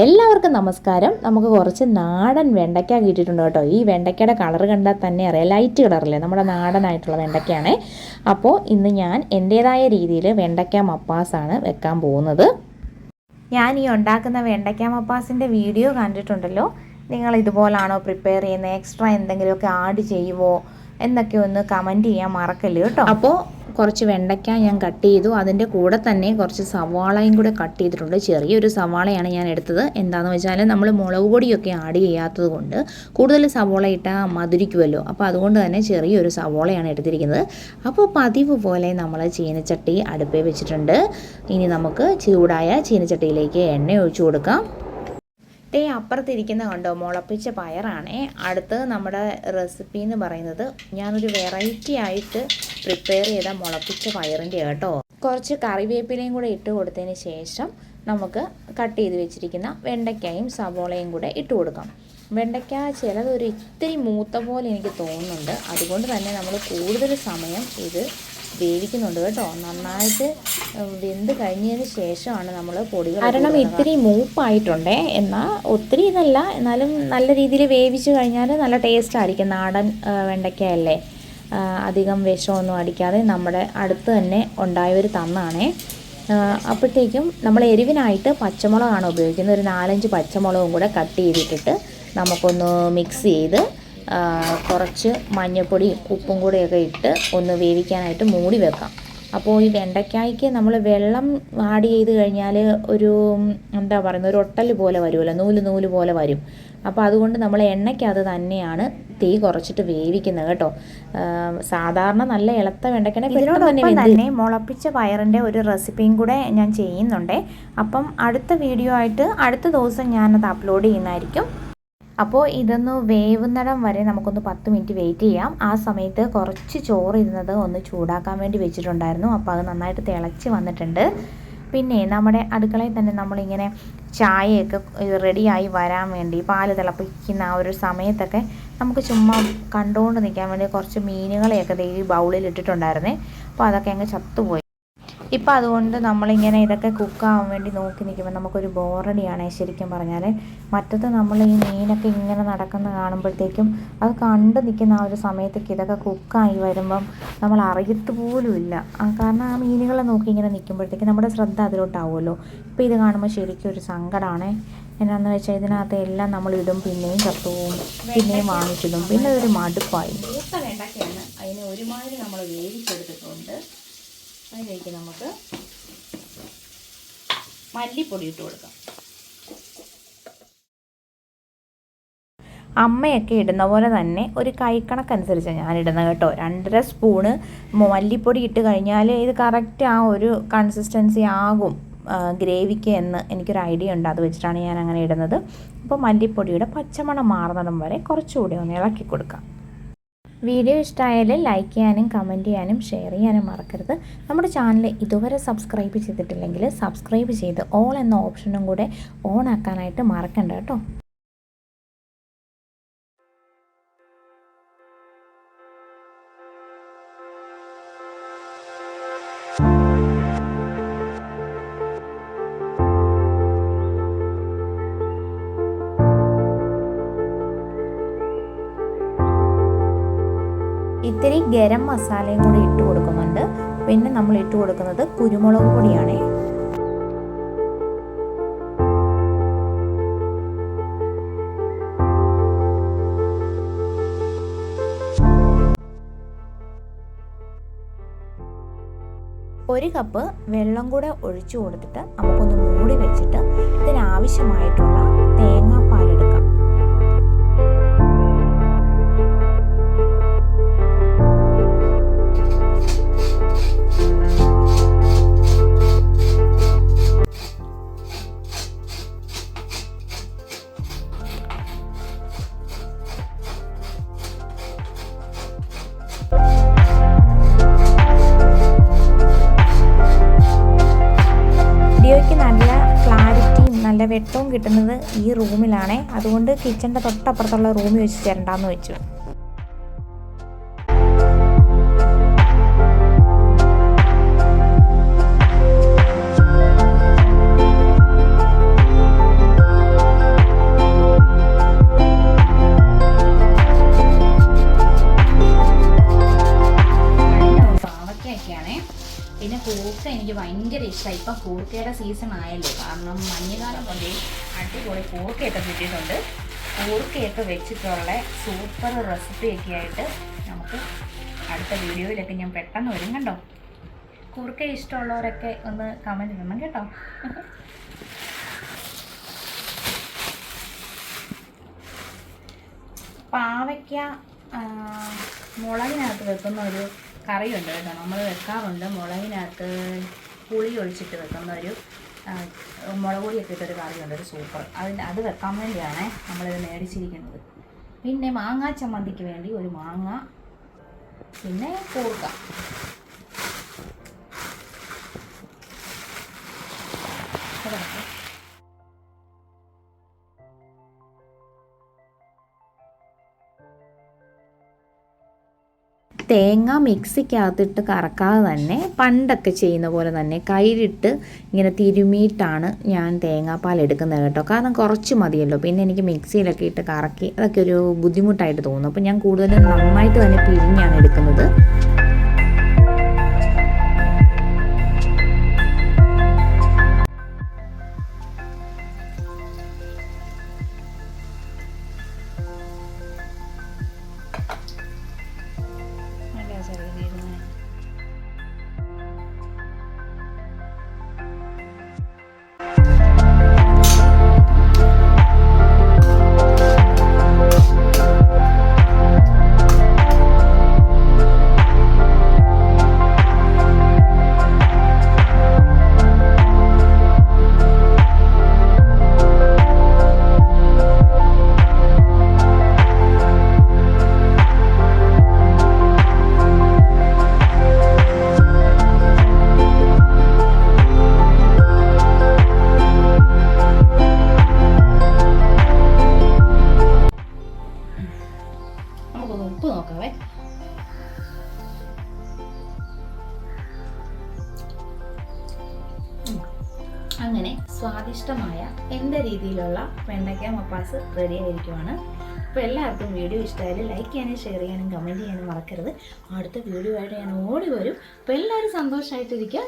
എല്ലാവർക്കും നമസ്കാരം. നമുക്ക് കുറച്ച് നാടൻ വെണ്ടയ്ക്ക കിട്ടിയിട്ടുണ്ട് കേട്ടോ. ഈ വെണ്ടയ്ക്കയുടെ കളർ കണ്ടാൽ തന്നെ അറിയാം. ലൈറ്റ് കളറല്ലേ നമ്മുടെ നാടനായിട്ടുള്ള വെണ്ടയ്ക്കയാണേ. അപ്പോൾ ഇന്ന് ഞാൻ എന്റേതായ രീതിയിൽ വെണ്ടയ്ക്ക മപ്പാസാണ് വെക്കാൻ പോകുന്നത്. ഞാൻ ഈ ഉണ്ടാക്കുന്ന വെണ്ടയ്ക്ക മപ്പാസിന്റെ വീഡിയോ കണ്ടിട്ടുണ്ടല്ലോ. നിങ്ങൾ ഇതുപോലാണോ പ്രിപ്പയർ ചെയ്യുന്നത്? എക്സ്ട്രാ എന്തെങ്കിലുമൊക്കെ ആഡ് ചെയ്യുമോ എന്നൊക്കെ ഒന്ന് കമന്റ് ചെയ്യാൻ മറക്കല്ലേ കേട്ടോ? അപ്പോൾ കുറച്ച് വെണ്ടയ്ക്ക ഞാൻ കട്ട് ചെയ്തു. അതിന്റെ കൂടെ തന്നെ കുറച്ച് സവാളയും കൂടെ കട്ട് ചെയ്തിട്ടുണ്ട്. ചെറിയൊരു സവാളയാണ് ഞാൻ എടുത്തത്. എന്താണെന്ന് വെച്ചാൽ നമ്മൾ മുളക് പൊടിയൊക്കെ ആഡ് ചെയ്യാത്തത് കൊണ്ട് കൂടുതൽ സവാള ഇട്ടാൽ മധുരിക്കുമല്ലോ. അപ്പോൾ അതുകൊണ്ട് തന്നെ ചെറിയൊരു സവാളയാണ് എടുത്തിരിക്കുന്നത്. അപ്പോൾ പതിവ് പോലെ നമ്മൾ ചീനച്ചട്ടി അടുപ്പേ വെച്ചിട്ടുണ്ട്. ഇനി നമുക്ക് ചൂടായ ചീനച്ചട്ടിയിലേക്ക് എണ്ണ ഒഴിച്ചു കൊടുക്കാം. ദേ അപ്പുറത്തിരിക്കുന്ന കണ്ടോ? മുളപ്പിച്ച പയറാണേ. അടുത്ത് നമ്മുടെ റെസിപ്പി എന്ന് പറയുന്നത് ഞാനൊരു വെറൈറ്റി ആയിട്ട് പ്രിപ്പയർ ചെയ്ത മുളപ്പിച്ച പയറിന്റെ കേട്ടോ കുറച്ച് കറിവേപ്പിലയും കൂടെ ഇട്ട് കൊടുത്തതിന് ശേഷം നമുക്ക് കട്ട് ചെയ്ത് വെച്ചിരിക്കുന്ന വെണ്ടയ്ക്കായും സവോളയും കൂടെ ഇട്ട് കൊടുക്കാം. വെണ്ടയ്ക്ക ചിലതൊരു ഇത്തിരി മൂത്ത പോലെ എനിക്ക് തോന്നുന്നുണ്ട്. അതുകൊണ്ട് തന്നെ നമ്മൾ കൂടുതൽ സമയം ഇത് വേവിക്കുന്നുണ്ട് കേട്ടോ. നന്നായിട്ട് വെന്ത് കഴിഞ്ഞതിന് ശേഷമാണ് നമ്മൾ പൊടികൾ കാരണം ഇത്തിരി മൂപ്പായിട്ടുണ്ടേ. എന്നാൽ ഒത്തിരി ഇതല്ല എന്നാലും നല്ല രീതിയിൽ വേവിച്ച് കഴിഞ്ഞാൽ നല്ല ടേസ്റ്റ് ആയിരിക്കും. നാടൻ വെണ്ടയ്ക്കയല്ലേ? അധികം വിഷമൊന്നും അടിക്കാതെ നമ്മുടെ അടുത്ത് തന്നെ ഉണ്ടായവർ തന്നാണേ. അപ്പോഴത്തേക്കും നമ്മൾ എരിവിനായിട്ട് പച്ചമുളകാണ് ഉപയോഗിക്കുന്നത്. ഒരു നാലഞ്ച് പച്ചമുളകും കൂടെ കട്ട് ചെയ്തിട്ടിട്ട് നമുക്കൊന്ന് മിക്സ് ചെയ്ത് കുറച്ച് മഞ്ഞൾപ്പൊടിയും ഉപ്പും കൂടെയൊക്കെ ഇട്ട് ഒന്ന് വേവിക്കാനായിട്ട് മൂടി വെക്കാം. അപ്പോൾ ഈ വെണ്ടയ്ക്കായ്ക്ക് നമ്മൾ വെള്ളം ആഡ് ചെയ്ത് കഴിഞ്ഞാൽ ഒരു എന്താ പറയുന്നത് ഒരു ഒട്ടൽ പോലെ വരുമല്ലോ നൂൽ നൂൽ പോലെ വരും. അപ്പോൾ അതുകൊണ്ട് നമ്മൾ എണ്ണയ്ക്കകത്ത് തന്നെയാണ് തീ കുറച്ചിട്ട് വേവിക്കുന്നത് കേട്ടോ. സാധാരണ നല്ല ഇളത്ത ഇതിനോടൊപ്പം തന്നെ മുളപ്പിച്ച പയറിന്റെ ഒരു റെസിപ്പിയും കൂടെ ഞാൻ ചെയ്യുന്നുണ്ട്. അപ്പം അടുത്ത വീഡിയോ ആയിട്ട് അടുത്ത ദിവസം ഞാനത് അപ്ലോഡ് ചെയ്യുന്നതായിരിക്കും. അപ്പോൾ ഇതൊന്ന് വേവുന്നിടം വരെ നമുക്കൊന്ന് പത്ത് മിനിറ്റ് വെയിറ്റ് ചെയ്യാം. ആ സമയത്ത് കുറച്ച് ചോറ് ഇരുന്നത് ഒന്ന് ചൂടാക്കാൻ വേണ്ടി വെച്ചിട്ടുണ്ടായിരുന്നു. അപ്പോൾ അത് നന്നായിട്ട് തിളച്ച് വന്നിട്ടുണ്ട്. പിന്നെ നമ്മുടെ അടുക്കളയിൽ തന്നെ നമ്മളിങ്ങനെ ചായയൊക്കെ റെഡിയായി വരാൻ വേണ്ടി പാൽ തിളപ്പിക്കുന്ന ആ ഒരു സമയത്തൊക്കെ നമുക്ക് ചുമ്മാ കണ്ടുകൊണ്ട് നിൽക്കാൻ വേണ്ടി കുറച്ച് മീനുകളെയൊക്കെ ഈ ബൗളിൽ ഇട്ടിട്ടുണ്ടായിരുന്നേ. അപ്പോൾ അതൊക്കെ അങ്ങ് ചത്തുപോയി. ഇപ്പം അതുകൊണ്ട് നമ്മളിങ്ങനെ ഇതൊക്കെ കുക്കാവാൻ വേണ്ടി നോക്കി നിൽക്കുമ്പോൾ നമുക്കൊരു ബോറടിയാണ് ശരിക്കും പറഞ്ഞാൽ മറ്റത് നമ്മൾ ഈ മീനൊക്കെ ഇങ്ങനെ നടക്കുന്ന കാണുമ്പോഴത്തേക്കും അത് കണ്ടു നിൽക്കുന്ന ആ ഒരു സമയത്തേക്ക് ഇതൊക്കെ കുക്കായി വരുമ്പം നമ്മൾ അറിയത്ത് പോലുമില്ല കാരണം ആ മീനുകളെ നോക്കി ഇങ്ങനെ നിൽക്കുമ്പോഴത്തേക്ക് നമ്മുടെ ശ്രദ്ധ അതിലോട്ടാവുമല്ലോ. ഇപ്പോൾ ഇത് കാണുമ്പോൾ ശരിക്കും ഒരു സങ്കടമാണ് എന്നാന്ന് വെച്ചാൽ ഇതിനകത്ത് എല്ലാം നമ്മൾ ഇടും പിന്നെയും ചത്തുവും പിന്നെയും വാങ്ങിച്ചിടും പിന്നെ അതൊരു മടുപ്പായി. അതിന് ഒരുമാതിരി നമ്മൾ വേവിച്ചെടുത്തിട്ടുണ്ട്. അതിലേക്ക് നമുക്ക് മല്ലിപ്പൊടി ഇട്ട് കൊടുക്കാം. അമ്മയൊക്കെ ഇടുന്ന പോലെ തന്നെ ഒരു കൈക്കണക്കനുസരിച്ച് ഞാൻ ഇടുന്നത് കേട്ടോ. രണ്ടര സ്പൂണ് മല്ലിപ്പൊടി ഇട്ട് കഴിഞ്ഞാൽ ഇത് കറക്റ്റ് ആ ഒരു കൺസിസ്റ്റൻസി ആകും ഗ്രേവിക്ക് എന്ന് എനിക്കൊരു ഐഡിയ ഉണ്ട്. അത് വെച്ചിട്ടാണ് ഞാൻ അങ്ങനെ ഇടുന്നത്. അപ്പോൾ മല്ലിപ്പൊടിയുടെ പച്ചമണം മാറുന്നിടം വരെ കുറച്ചുകൂടി ഒന്ന് ഇളക്കി കൊടുക്കാം. വീഡിയോ ഇഷ്ടമായാൽ ലൈക്ക് ചെയ്യാനും കമന്റ് ചെയ്യാനും ഷെയർ ചെയ്യാനും മറക്കരുത്. നമ്മുടെ ചാനൽ ഇതുവരെ സബ്സ്ക്രൈബ് ചെയ്തിട്ടില്ലെങ്കിൽ സബ്സ്ക്രൈബ് ചെയ്ത് ഓൾ എന്ന ഓപ്ഷനും കൂടെ ഓൺ ആക്കാനായിട്ട് മറക്കണ്ട കേട്ടോ. ഗരം മസാലയും കൂടി ഇട്ട് കൊടുക്കുന്നുണ്ട്. പിന്നെ നമ്മൾ ഇട്ട് കൊടുക്കുന്നത് കുരുമുളക് പൊടിയാണ്. ഒരു കപ്പ് വെള്ളം കൂടെ ഒഴിച്ചു കൊടുത്തിട്ട് നമുക്കൊന്ന് മൂടി വെച്ചിട്ട് ഇതിനാവശ്യമായിട്ടുള്ള തേങ്ങാപ്പാലെടുക്കാം വീഡിയോയ്ക്ക് നല്ല ക്ലാരിറ്റിയും നല്ല വെട്ടവും കിട്ടുന്നത് ഈ റൂമിലാണേ. അതുകൊണ്ട് കിച്ചന്റെ തൊട്ടപ്പുറത്തുള്ള റൂമിൽ വെച്ച് ചേരണ്ടാന്ന് വെച്ചു. ഇഷ്ടമായി ഇപ്പം കൂർക്കയുടെ സീസൺ ആയല്ലോ. കാരണം മഞ്ഞുകാലം കൊണ്ട് അടിപൊളി കൂർക്കയൊക്കെ കിട്ടിയിട്ടുണ്ട്. കൂർക്കയൊക്കെ വെച്ചിട്ടുള്ള സൂപ്പർ റെസിപ്പിയൊക്കെ ആയിട്ട് നമുക്ക് അടുത്ത വീഡിയോയിലൊക്കെ ഞാൻ പെട്ടെന്ന് വരും കണ്ടോ? കൂർക്ക ഇഷ്ടമുള്ളവരൊക്കെ ഒന്ന് കമന്റ് ചെയ്യണം കേട്ടോ. പാവയ്ക്ക മുളകിനകത്ത് വെക്കുന്ന ഒരു കറിയുണ്ട് കേട്ടോ. നമ്മൾ വെക്കാറുണ്ട്. മുളകിനകത്ത് പുളി ഒഴിച്ചിട്ട് വെക്കുന്ന ഒരു മുളക് പൊടിയൊക്കെ ഇട്ടൊരു കറിയുണ്ട്. ഒരു സൂപ്പർ അതിന് അത് വെക്കാൻ വേണ്ടിയാണ് നമ്മളിത് മേടിച്ചിരിക്കുന്നത്. പിന്നെ മാങ്ങാ ചമ്മന്തിക്ക് വേണ്ടി ഒരു മാങ്ങ പിന്നെ കൂർക്ക. തേങ്ങ മിക്സിക്കകത്തിട്ട് കറക്കാതെ തന്നെ പണ്ടൊക്കെ ചെയ്യുന്ന പോലെ തന്നെ കയ്യിലിട്ട് ഇങ്ങനെ തിരുമിയിട്ടാണ് ഞാൻ തേങ്ങാപ്പാൽ എടുക്കുന്നത് കേട്ടോ. കാരണം കുറച്ച് മതിയല്ലോ. പിന്നെ എനിക്ക് മിക്സിയിലൊക്കെ ഇട്ട് കറക്കി അതൊക്കെ ഒരു ബുദ്ധിമുട്ടായിട്ട് തോന്നുന്നു അപ്പോൾ ഞാൻ കൂടുതലും നന്നായിട്ട് തന്നെ പിഴിഞ്ഞാണ് എടുക്കുന്നത്. നോക്കാവേ. അങ്ങനെ സ്വാദിഷ്ടമായ എന്റെ രീതിയിലുള്ള വെണ്ടയ്ക്ക മപ്പാസ് റെഡി ആയിരിക്കുവാണ്. അപ്പോൾ എല്ലാവർക്കും വീഡിയോ ഇഷ്ടമായാലും ലൈക്ക് ചെയ്യാനും ഷെയർ ചെയ്യാനും കമന്റ് ചെയ്യാനും മറക്കരുത്. അടുത്ത വീഡിയോ ആയിട്ട് ഞാൻ ഓടി വരും. അപ്പോൾ എല്ലാവരും സന്തോഷമായിട്ടിരിക്കുക